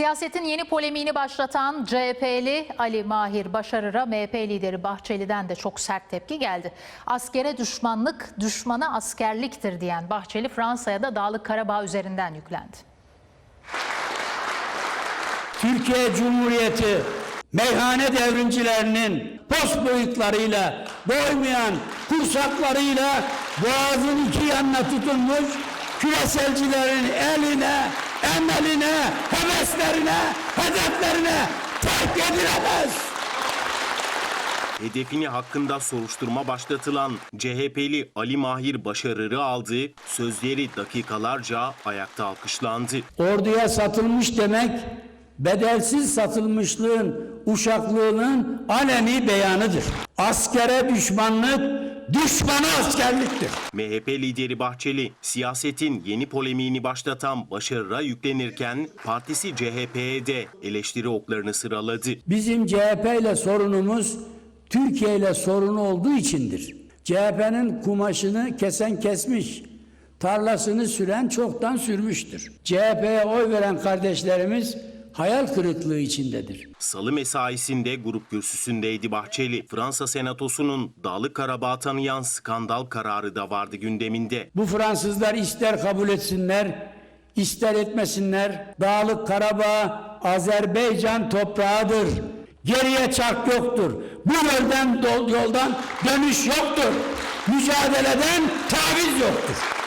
Siyasetin yeni polemiğini başlatan CHP'li Ali Mahir Başarır'a MHP lideri Bahçeli'den de çok sert tepki geldi. Askere düşmanlık, düşmana askerliktir diyen Bahçeli Fransa'ya da Dağlık Karabağ üzerinden yüklendi. Türkiye Cumhuriyeti meyhane devrimcilerinin post boyutlarıyla doymayan kursaklarıyla boğazın iki yanına tutunmuş küreselcilerin eline, emeline, heveslerine, hedeflerine terk edilemez. Hedefini hakkında soruşturma başlatılan CHP'li Ali Mahir Başarır'ı aldı, sözleri dakikalarca ayakta alkışlandı. Orduya satılmış demek bedelsiz satılmışlığın uşaklığının aleni beyanıdır. Askere düşmanlık, düşmana askerliktir. MHP lideri Bahçeli, siyasetin yeni polemiğini başlatan Başarır'a yüklenirken partisi CHP'ye de eleştiri oklarını sıraladı. Bizim CHP ile sorunumuz Türkiye ile sorunu olduğu içindir. CHP'nin kumaşını kesen kesmiş, tarlasını süren çoktan sürmüştür. CHP'ye oy veren kardeşlerimiz hayal kırıklığı içindedir. Salı mesaisinde grup kürsüsündeydi Bahçeli. Fransa Senatosu'nun Dağlık Karabağ tanıyan skandal kararı da vardı gündeminde. Bu Fransızlar ister kabul etsinler, ister etmesinler. Dağlık Karabağ Azerbaycan toprağıdır. Geriye çark yoktur. Bu yoldan, yoldan dönüş yoktur. Mücadeleden taviz yoktur.